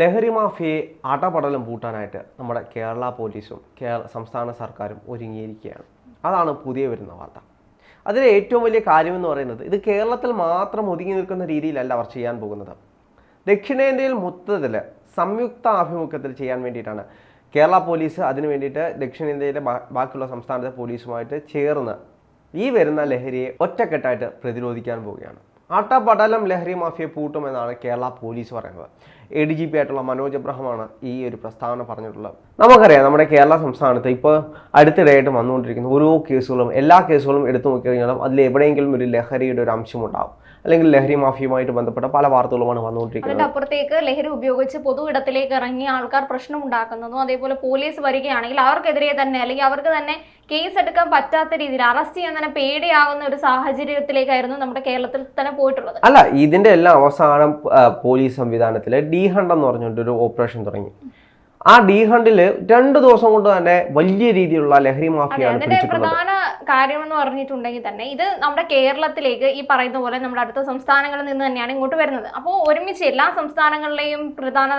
ലഹരി മാഫിയെ അടപടലം പൂട്ടാനായിട്ട് നമ്മുടെ കേരള പോലീസും കേരള സംസ്ഥാന സർക്കാരും ഒരുങ്ങിയിരിക്കുകയാണ്. അതാണ് പുതിയ വരുന്ന വാർത്ത. അതിലെ ഏറ്റവും വലിയ കാര്യമെന്ന് പറയുന്നത് ഇത് കേരളത്തിൽ മാത്രം ഒതുങ്ങി നിൽക്കുന്ന രീതിയിലല്ല അവർ ചെയ്യാൻ പോകുന്നത്. ദക്ഷിണേന്ത്യയിൽ മൊത്തത്തിൽ സംയുക്ത ആഭിമുഖ്യത്തിൽ ചെയ്യാൻ വേണ്ടിയിട്ടാണ് കേരള പോലീസ് അതിനു വേണ്ടിയിട്ട് ദക്ഷിണേന്ത്യയിലെ ബാക്കിയുള്ള സംസ്ഥാനത്തെ പോലീസുമായിട്ട് ചേർന്ന് ഈ വരുന്ന ലഹരിയെ ഒറ്റക്കെട്ടായിട്ട് പ്രതിരോധിക്കാൻ പോവുകയാണ്. ആട്ടപടലം ലഹരി മാഫിയെ പൂട്ടുമെന്നാണ് കേരള പോലീസ് പറയുന്നത്. എ ഡി ജി പി ആയിട്ടുള്ള മനോജ് എബ്രഹമാണ് ഈ ഒരു പ്രസ്താവന പറഞ്ഞിട്ടുള്ളത്. നമുക്കറിയാം നമ്മുടെ കേരള സംസ്ഥാനത്ത് ഇപ്പോൾ അടുത്തിടെയായിട്ട് വന്നുകൊണ്ടിരിക്കുന്ന ഓരോ കേസുകളും എല്ലാ കേസുകളും എടുത്തു നോക്കിക്കഴിഞ്ഞാലും അതിൽ എവിടെയെങ്കിലും ഒരു ലഹരിയുടെ ഒരു അംശമുണ്ടാവും അല്ലെങ്കിൽ ലഹരി മാഫിയുമായിട്ട് ബന്ധപ്പെട്ട പല വാർത്തകളുമാണ് വന്നുകൊണ്ടിരിക്കുന്നത്. അപ്പുറത്തേക്ക് ലഹരി ഉപയോഗിച്ച് പൊതു ഇടത്തിലേക്ക് ഇറങ്ങി ആൾക്കാർ പ്രശ്നം ഉണ്ടാക്കുന്നതും അതേപോലെ പോലീസ് വരികയാണെങ്കിൽ അവർക്കെതിരെ തന്നെ അല്ലെങ്കിൽ അവർക്ക് തന്നെ കേസ് എടുക്കാൻ പറ്റാത്ത രീതിയിൽ അറസ്റ്റ് ചെയ്യാൻ തന്നെ പേടിയാകുന്ന ഒരു സാഹചര്യത്തിലേക്കായിരുന്നു നമ്മുടെ കേരളത്തിൽ തന്നെ പോയിട്ടുള്ളത്. അല്ല ഇതിന്റെ എല്ലാം അവസാനം പോലീസ് സംവിധാനത്തിലെ ഡി ഹണ്ട് എന്ന് പറഞ്ഞുകൊണ്ട് ഒരു ഓപ്പറേഷൻ തുടങ്ങി. ആ ഡി ഹണ്ടിൽ രണ്ട് ദിവസം കൊണ്ട് തന്നെ വലിയ രീതിയിലുള്ള ലഹരി മാഫിയാണ് പ്രധാന കാര്യം എന്ന് പറഞ്ഞിട്ടുണ്ടെങ്കിൽ തന്നെ ഇത് നമ്മുടെ കേരളത്തിലേക്ക് ഈ പറയുന്ന പോലെ നമ്മുടെ അടുത്ത സംസ്ഥാനങ്ങളിൽ നിന്ന് തന്നെയാണ് ഇങ്ങോട്ട് വരുന്നത്. അപ്പോൾ ഒരുമിച്ച് എല്ലാ സംസ്ഥാനങ്ങളിലെയും പ്രധാന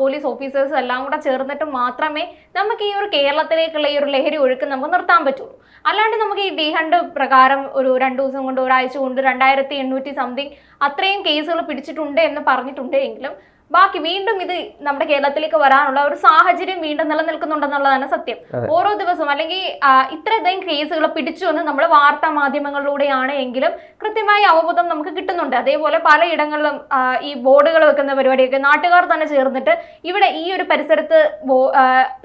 പോലീസ് ഓഫീസേഴ്സ് എല്ലാം കൂടെ ചേർന്നിട്ട് മാത്രമേ നമുക്ക് ഈ ഒരു കേരളത്തിലേക്കുള്ള ഈ ഒരു ലഹരി ഒഴുക്ക് നമുക്ക് നിർത്താൻ പറ്റുള്ളൂ. അല്ലാണ്ട് നമുക്ക് ഈ ഡി ഹണ്ട് പ്രകാരം ഒരു രണ്ടു ദിവസം കൊണ്ട് ഒരാഴ്ച കൊണ്ട് രണ്ടായിരത്തി എണ്ണൂറ്റി സംതിങ് അത്രയും കേസുകൾ പിടിച്ചിട്ടുണ്ട് എന്ന് പറഞ്ഞിട്ടുണ്ട് എങ്കിലും ബാക്കി വീണ്ടും ഇത് നമ്മുടെ കേരളത്തിലേക്ക് വരാനുള്ള ഒരു സാഹചര്യം വീണ്ടും നിലനിൽക്കുന്നുണ്ടെന്നുള്ളതാണ് സത്യം. ഓരോ ദിവസവും അല്ലെങ്കിൽ ഇത്രയധികം കേസുകൾ പിടിച്ചു എന്ന് നമ്മൾ വാർത്താ മാധ്യമങ്ങളിലൂടെയാണ് എങ്കിലും കൃത്യമായ അവബോധം നമുക്ക് കിട്ടുന്നുണ്ട്. അതേപോലെ പലയിടങ്ങളിലും ഈ ബോർഡുകൾ വെക്കുന്ന പരിപാടിയൊക്കെ നാട്ടുകാർ തന്നെ ചേർന്നിട്ട് ഇവിടെ ഈ ഒരു പരിസരത്ത്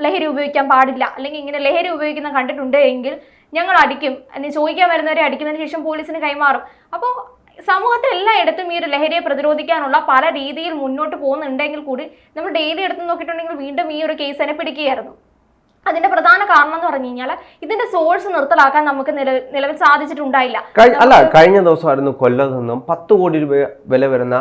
ലഹരി ഉപയോഗിക്കാൻ പാടില്ല. അല്ലെങ്കിൽ ഇങ്ങനെ ലഹരി ഉപയോഗിക്കുന്ന കണ്ടിട്ടുണ്ട് എങ്കിൽ ഞങ്ങൾ അടിക്കും. ചോദിക്കാൻ വരുന്നവരെ അടിക്കുന്നതിന് ശേഷം പോലീസിന് കൈമാറും. അപ്പോൾ സമൂഹത്തിൽ എല്ലായിടത്തും ഈ ഒരു ലഹരിയെ പ്രതിരോധിക്കാനുള്ള പല രീതിയിൽ മുന്നോട്ട് പോകുന്നുണ്ടെങ്കിൽ കൂടി നമ്മൾ ഡെയിലി എടുത്ത് നോക്കിയിട്ടുണ്ടെങ്കിൽ വീണ്ടും ഈ ഒരു കേസിനെ പിടിക്കുകയായിരുന്നു. അതിന്റെ പ്രധാന കാരണം എന്ന് പറഞ്ഞു കഴിഞ്ഞാൽ ഇതിന്റെ സോഴ്സ് നിർത്തലാക്കാൻ നമുക്ക് നിലവിൽ സാധിച്ചിട്ടുണ്ടായില്ല. അല്ല കഴിഞ്ഞ ദിവസമായിരുന്നു കൊല്ലത്ത് നിന്നും പത്ത് കോടി രൂപ വില വരുന്ന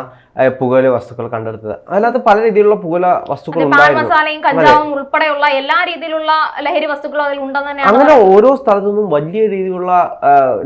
പുകയില വസ്തുക്കൾ കണ്ടെടുത്തത്. അതിനകത്ത് പല രീതിയിലുള്ള പുകയില വസ്തുക്കൾ മസാലയും കഞ്ചാവും ഉൾപ്പെടെയുള്ള എല്ലാ രീതിയിലുള്ള ലഹരി വസ്തുക്കളും അതിൽ ഉണ്ടെന്ന് തന്നെയാണ് അങ്ങനെ ഓരോ സ്ഥലത്തു നിന്നും വലിയ രീതിയിലുള്ള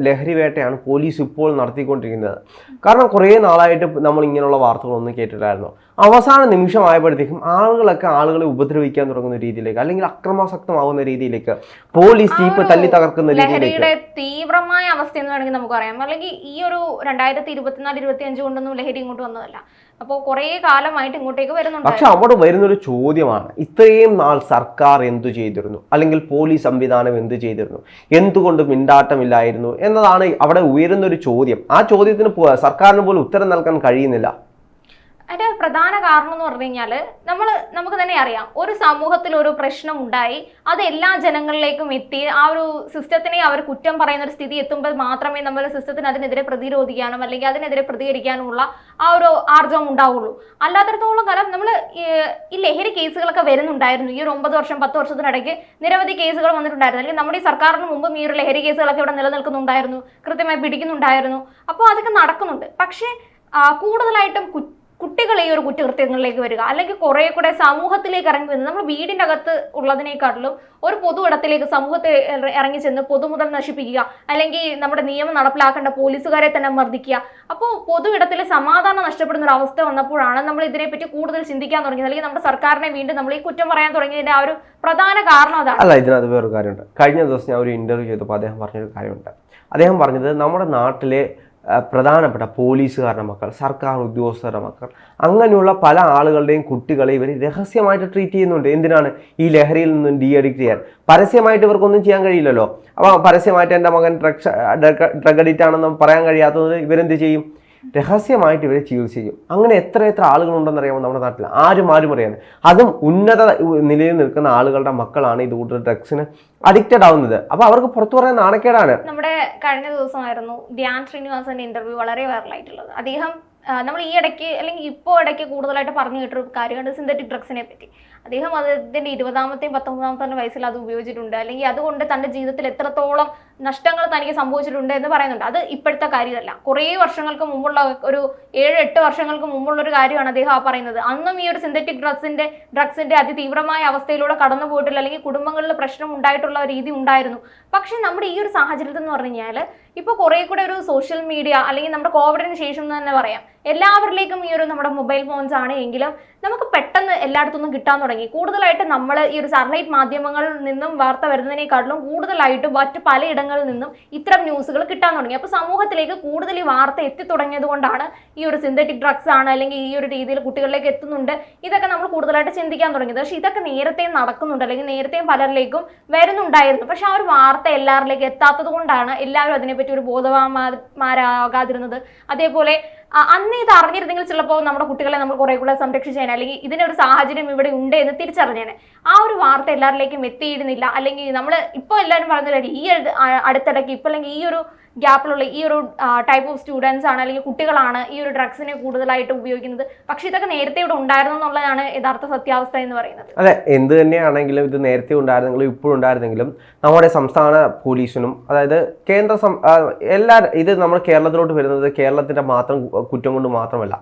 ലഹരി വേട്ടയാണ് പോലീസ് ഇപ്പോൾ നടത്തിക്കൊണ്ടിരിക്കുന്നത്. കാരണം കുറേ നാളായിട്ട് നമ്മൾ ഇങ്ങനെയുള്ള വാർത്തകളൊന്നും കേട്ടിട്ടായിരുന്നു അവസാന നിമിഷമായപ്പോഴത്തേക്കും ആളുകളൊക്കെ ആളുകളെ ഉപദ്രവിക്കാൻ തുടങ്ങുന്ന രീതിയിലേക്ക് അല്ലെങ്കിൽ അക്രമാസക്തമാകുന്ന രീതിയിലേക്ക് പോലീസ് ജീപ്പ് തല്ലി തകർക്കുന്ന രീതിയിലേക്ക് ലഹരിയുടെ തീവ്രമായ അവസ്ഥ എന്ന് വേണമെങ്കിൽ നമുക്ക് പറയാം. അല്ലെങ്കിൽ ഈ ഒരു രണ്ടായിരത്തി ഇരുപത്തിനാല് ഇരുപത്തി അഞ്ച് കൊണ്ടൊന്നും ലഹരി ഇങ്ങോട്ട് വന്നതല്ല. അപ്പോൾ കുറേ കാലമായിട്ട് ഇങ്ങോട്ടേക്ക് വരുന്നുണ്ട്. പക്ഷെ അവിടെ വരുന്നൊരു ചോദ്യമാണ്. ഇത്രയും നാൾ സർക്കാർ എന്തു ചെയ്തിരുന്നു? അല്ലെങ്കിൽ പോലീസ് സംവിധാനം എന്തു ചെയ്തിരുന്നു? എന്തുകൊണ്ട് മിണ്ടാട്ടമില്ലായിരുന്നു? എന്നതാണ് അവിടെ ഉയരുന്നൊരു ചോദ്യം. ആ ചോദ്യത്തിന് സർക്കാരിന് പോലും ഉത്തരം നൽകാൻ കഴിയുന്നില്ല. അതിന്റെ പ്രധാന കാരണം എന്ന് പറഞ്ഞു കഴിഞ്ഞാൽ നമ്മൾ നമുക്ക് തന്നെ അറിയാം. ഒരു സമൂഹത്തിൽ ഒരു പ്രശ്നം ഉണ്ടായി അത് എല്ലാ ജനങ്ങളിലേക്കും എത്തി ആ ഒരു സിസ്റ്റത്തിനെ അവർ കുറ്റം പറയുന്ന ഒരു സ്ഥിതി എത്തുമ്പോൾ മാത്രമേ നമ്മൾ സിസ്റ്റത്തിന് അതിനെതിരെ പ്രതിരോധിക്കാനും അല്ലെങ്കിൽ അതിനെതിരെ പ്രതികരിക്കാനുമുള്ള ആ ഒരു ആർജവം ഉണ്ടാവുള്ളൂ. അല്ലാത്തടത്തോളം കാലം നമ്മൾ ഈ ലഹരി കേസുകളൊക്കെ വരുന്നുണ്ടായിരുന്നു. ഈ ഒരു ഒമ്പത് വർഷം പത്ത് വർഷത്തിനിടയ്ക്ക് നിരവധി കേസുകൾ വന്നിട്ടുണ്ടായിരുന്നു. അല്ലെങ്കിൽ നമ്മുടെ ഈ സർക്കാരിന് മുമ്പും ഈ ഒരു ലഹരി കേസുകളൊക്കെ ഇവിടെ നിലനിൽക്കുന്നുണ്ടായിരുന്നു കൃത്യമായി പിടിക്കുന്നുണ്ടായിരുന്നു. അപ്പോൾ അതൊക്കെ നടക്കുന്നുണ്ട്. പക്ഷേ കൂടുതലായിട്ടും കു കുട്ടികൾ ഈ ഒരു കുറ്റകൃത്യങ്ങളിലേക്ക് വരിക. അല്ലെങ്കിൽ കുറെ കൂടെ സമൂഹത്തിലേക്ക് ഇറങ്ങി വരുന്നത്. നമ്മൾ വീടിന്റെ അകത്ത് ഉള്ളതിനേക്കാട്ടിലും ഒരു പൊതു ഇടത്തിലേക്ക് സമൂഹത്തെ ഇറങ്ങി ചെന്ന് പൊതുമുതൽ നശിപ്പിക്കുക. അല്ലെങ്കിൽ നമ്മുടെ നിയമം നടപ്പിലാക്കേണ്ട പോലീസുകാരെ തന്നെ മർദ്ദിക്കുക. അപ്പോൾ പൊതു ഇടത്തിലെ സമാധാനം നഷ്ടപ്പെടുന്ന ഒരു അവസ്ഥ വന്നപ്പോഴാണ് നമ്മൾ ഇതിനെപ്പറ്റി കൂടുതൽ ചിന്തിക്കാൻ തുടങ്ങിയത്. അല്ലെങ്കിൽ നമ്മുടെ സർക്കാരിനെ വീണ്ടും നമ്മൾ ഈ കുറ്റം പറയാൻ തുടങ്ങിയതിന്റെ ആ ഒരു പ്രധാന കാരണം അതാണ്. അല്ല ഇതിനകത്ത് വേറൊരു കാര്യമുണ്ട്. കഴിഞ്ഞ ദിവസം ഞാൻ ഒരു ഇന്റർവ്യൂ ചെയ്തപ്പോൾ അദ്ദേഹം പറഞ്ഞൊരു കാര്യമുണ്ട്. അദ്ദേഹം പറഞ്ഞത് നമ്മുടെ നാട്ടിലെ പ്രധാനപ്പെട്ട പോലീസുകാരുടെ മക്കൾ സർക്കാർ ഉദ്യോഗസ്ഥരുടെ മക്കൾ അങ്ങനെയുള്ള പല ആളുകളുടെയും കുട്ടികളെ ഇവർ രഹസ്യമായിട്ട് ട്രീറ്റ് ചെയ്യുന്നുണ്ട്. എന്തിനാണ്? ഈ ലഹരിയിൽ നിന്നും ഡി അഡിക്റ്റ് ചെയ്യാൻ. പരസ്യമായിട്ട് ഇവർക്കൊന്നും ചെയ്യാൻ കഴിയില്ലല്ലോ. അപ്പോൾ പരസ്യമായിട്ട് എന്റെ മകൻ ഡ്രഗ്സ് ഡ്രഗ് അഡിക്റ്റ് ആണെന്ന് പറയാൻ കഴിയാത്തത് ഇവരെന്ത് ചെയ്യും? രഹസ്യമായിട്ട് ഇവരെ ചെയ്യും അങ്ങനെ എത്ര എത്ര ആളുകളുണ്ടെന്നറിയാമോ നമ്മുടെ നാട്ടിൽ ആരും ആരും അറിയാൻ. അതും ഉന്നത നിലയിൽ നിൽക്കുന്ന ആളുകളുടെ മക്കളാണ് ഇത് കൂടുതൽ ഡ്രഗ്സിന് അഡിക്റ്റഡ് ആവുന്നത്. അപ്പൊ അവർക്ക് പുറത്തു പറയാൻ നാണക്കേടാണ്. നമ്മുടെ കഴിഞ്ഞ ദിവസമായിരുന്നു ധ്യാൻ ശ്രീനിവാസന്റെ ഇന്റർവ്യൂ വളരെ വൈറലായിട്ടുള്ളത് അദ്ദേഹം നമ്മൾ ഈ ഇടയ്ക്ക് അല്ലെങ്കിൽ ഇപ്പോൾ ഇടയ്ക്ക് കൂടുതലായിട്ട് പറഞ്ഞു കേട്ടൊരു കാര്യമാണ് സിന്തറ്റിക് ഡ്രഗ്സിനെ പറ്റി. അദ്ദേഹം അദ്ദേഹത്തിന്റെ ഇരുപതാമത്തെയും പത്തൊമ്പതാമത്തെ വയസ്സിൽ അത് ഉപയോഗിച്ചിട്ടുണ്ട്. അല്ലെങ്കിൽ അതുകൊണ്ട് തന്റെ ജീവിതത്തിൽ എത്രത്തോളം നഷ്ടങ്ങൾ തനിക്ക് സംഭവിച്ചിട്ടുണ്ട് എന്ന് പറയുന്നുണ്ട്. അത് ഇപ്പോഴത്തെ കാര്യമല്ല. കുറേ വർഷങ്ങൾക്ക് മുമ്പുള്ള ഒരു ഏഴ് എട്ട് വർഷങ്ങൾക്ക് മുമ്പുള്ള ഒരു കാര്യമാണ് അദ്ദേഹം ആ പറയുന്നത്. അന്നും ഈ ഒരു സിന്തറ്റിക് ഡ്രഗ്സിന്റെ ഡ്രഗ്സിന്റെ അതിതീവ്രമായ അവസ്ഥയിലൂടെ കടന്നു പോയിട്ടില്ല. അല്ലെങ്കിൽ കുടുംബങ്ങളിൽ പ്രശ്നം ഉണ്ടായിട്ടുള്ള രീതി ഉണ്ടായിരുന്നു. പക്ഷേ നമ്മുടെ ഈ ഒരു സാഹചര്യത്തിൽ എന്ന് പറഞ്ഞു കഴിഞ്ഞാൽ ഇപ്പോൾ കുറേ കൂടെ ഒരു സോഷ്യൽ മീഡിയ അല്ലെങ്കിൽ നമ്മുടെ കോവിഡിന് ശേഷം എന്ന് തന്നെ പറയാം. എല്ലാവരിലേക്കും ഈ ഒരു നമ്മുടെ മൊബൈൽ ഫോൺസ് ആണ് എങ്കിലും നമുക്ക് പെട്ടെന്ന് എല്ലായിടത്തുനിന്നും കിട്ടാൻ തുടങ്ങി. കൂടുതലായിട്ട് നമ്മൾ ഈ ഒരു സാറ്റലൈറ്റ് മാധ്യമങ്ങളിൽ നിന്നും വാർത്ത വരുന്നതിനേക്കാട്ടിലും കൂടുതലായിട്ട് മറ്റ് പലയിടങ്ങളിൽ നിന്നും ഇത്തരം ന്യൂസുകൾ കിട്ടാൻ തുടങ്ങി. അപ്പോൾ സമൂഹത്തിലേക്ക് കൂടുതൽ ഈ വാർത്ത എത്തിത്തുടങ്ങിയത് കൊണ്ടാണ് ഈ ഒരു സിന്തറ്റിക് ഡ്രഗ്സ് ആണ് അല്ലെങ്കിൽ ഈ ഒരു രീതിയിൽ കുട്ടികളിലേക്ക് എത്തുന്നുണ്ട്. ഇതൊക്കെ നമ്മൾ കൂടുതലായിട്ട് ചിന്തിക്കാൻ തുടങ്ങിയത്. പക്ഷേ ഇതൊക്കെ നേരത്തെയും നടക്കുന്നുണ്ട് അല്ലെങ്കിൽ നേരത്തെയും പലരിലേക്കും വരുന്നുണ്ടായിരുന്നു. പക്ഷെ ആ ഒരു വാർത്ത എല്ലാവരിലേക്കും എത്താത്തത് കൊണ്ടാണ് എല്ലാവരും അതിനെപ്പറ്റി ഒരു ബോധവാന്മാരാകാതിരുന്നത് അതേപോലെ അന്ന് ഇത് അറിഞ്ഞിരുന്നെങ്കിൽ ചിലപ്പോൾ നമ്മുടെ കുട്ടികളെ നമ്മൾ കുറെ കൂടെ സംരക്ഷിച്ചേനെ അല്ലെങ്കിൽ ഇതിനൊരു സാഹചര്യം ഇവിടെ ഉണ്ട് എന്ന് തിരിച്ചറിഞ്ഞേനെ. ആ ഒരു വാർത്ത എല്ലാവരിലേക്കും എത്തിയിരുന്നില്ല. അല്ലെങ്കിൽ നമ്മൾ ഇപ്പോൾ എല്ലാവരും പറഞ്ഞ ഈ അടുത്തിടയ്ക്ക് ഇപ്പോൾ അല്ലെങ്കിൽ ഈ ഒരു ഗ്യാപ്പിലുള്ള ഈ ഒരു ടൈപ്പ് ഓഫ് സ്റ്റുഡൻസ് ആണ് അല്ലെങ്കിൽ കുട്ടികളാണ് ഈ ഒരു ഡ്രഗ്സിനെ കൂടുതലായിട്ട് ഉപയോഗിക്കുന്നത്. പക്ഷെ ഇതൊക്കെ നേരത്തെ ഇവിടെ ഉണ്ടായിരുന്നു എന്നുള്ളതാണ് യഥാർത്ഥ സത്യാവസ്ഥ എന്ന് പറയുന്നത്. അതെ എന്ത് തന്നെയാണെങ്കിലും ഇത് നേരത്തെ ഉണ്ടായിരുന്നെങ്കിലും ഇപ്പോഴും ഉണ്ടായിരുന്നെങ്കിലും നമ്മുടെ സംസ്ഥാന പോലീസിനും അതായത് കേന്ദ്ര എല്ലാ ഇത് നമ്മൾ കേരളത്തിലോട്ട് വരുന്നത് കേരളത്തിന്റെ മാത്രം കുറ്റം കൊണ്ട് മാത്രമല്ല.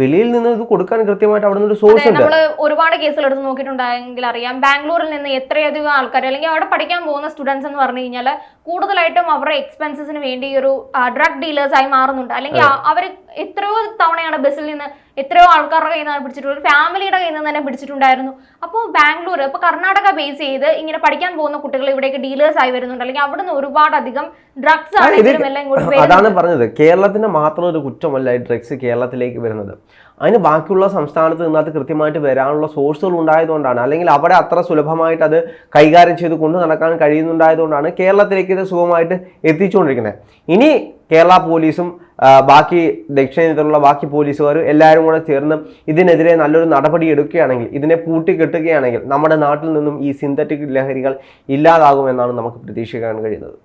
വെളിയിൽ നിന്ന് ഇത് കൊടുക്കാൻ കൃത്യമായിട്ട് അവിടെ നിന്ന് സോഴ്സ് ഉണ്ട്. നമ്മൾ ഒരുപാട് കേസുകൾ എടുത്ത് നോക്കിയിട്ടുണ്ടെങ്കിൽ അറിയാം. ബാംഗ്ലൂരിൽ നിന്ന് എത്രയധികം ആൾക്കാർ അല്ലെങ്കിൽ അവിടെ പഠിക്കാൻ പോകുന്ന സ്റ്റുഡൻസ് എന്ന് പറഞ്ഞു കഴിഞ്ഞാൽ കൂടുതലായിട്ടും അവരുടെ എക്സ്പെൻസസിന് വേണ്ടി ഒരു ഡ്രഗ് ഡീലേഴ്സ് ആയി മാറുന്നുണ്ട്. അല്ലെങ്കിൽ അവർ എത്രയോ തവണയാണ് ബസ്സിൽ നിന്ന് എത്രയോ ആൾക്കാരുടെ കയ്യിൽ നിന്നാണ് പിടിച്ചിട്ടുള്ളത്. ഫാമിലിയുടെ കയ്യിൽ നിന്ന് തന്നെ പിടിച്ചിട്ടുണ്ടായിരുന്നു. അപ്പോൾ ബാംഗ്ലൂർ ഇപ്പോൾ കർണാടക ബേസ് ചെയ്ത് ഇങ്ങനെ പഠിക്കാൻ പോകുന്ന കുട്ടികൾ ഇവിടേക്ക് ഡീലേഴ്സ് ആയി വരുന്നുണ്ട്. അല്ലെങ്കിൽ അവിടെ നിന്ന് ഒരുപാട് അധികം ഡ്രഗ്സ് ആണ് എല്ലാം ഇങ്ങോട്ട്. അതാണ് പറഞ്ഞത്. കേരളത്തിന്റെ മാത്രം ഒരു കുറ്റമല്ല ഡ്രഗ്സ് കേരളത്തിലേക്ക് വരുന്നത്. അതിന് ബാക്കിയുള്ള സംസ്ഥാനത്ത് നിന്നകത്ത് കൃത്യമായിട്ട് വരാനുള്ള സോഴ്സുകൾ ഉണ്ടായതുകൊണ്ടാണ്. അല്ലെങ്കിൽ അവിടെ അത്ര സുലഭമായിട്ട് അത് കൈകാര്യം ചെയ്ത് കൊണ്ടു നടക്കാൻ കഴിയുന്നുണ്ടായതുകൊണ്ടാണ് കേരളത്തിലേക്ക് ഇത് സുഖമായിട്ട് എത്തിച്ചുകൊണ്ടിരിക്കുന്നത്. ഇനി കേരള പോലീസും ബാക്കി ദക്ഷിണേന്ത്യയിലുള്ള ബാക്കി പോലീസുകാരും എല്ലാവരും കൂടെ ചേർന്ന് ഇതിനെതിരെ നല്ലൊരു നടപടി എടുക്കുകയാണെങ്കിൽ ഇതിനെ പൂട്ടിക്കെട്ടുകയാണെങ്കിൽ നമ്മുടെ നാട്ടിൽ നിന്നും ഈ സിന്തറ്റിക് ലഹരികൾ ഇല്ലാതാകുമെന്നാണ് നമുക്ക് പ്രതീക്ഷിക്കാൻ കഴിയുന്നത്.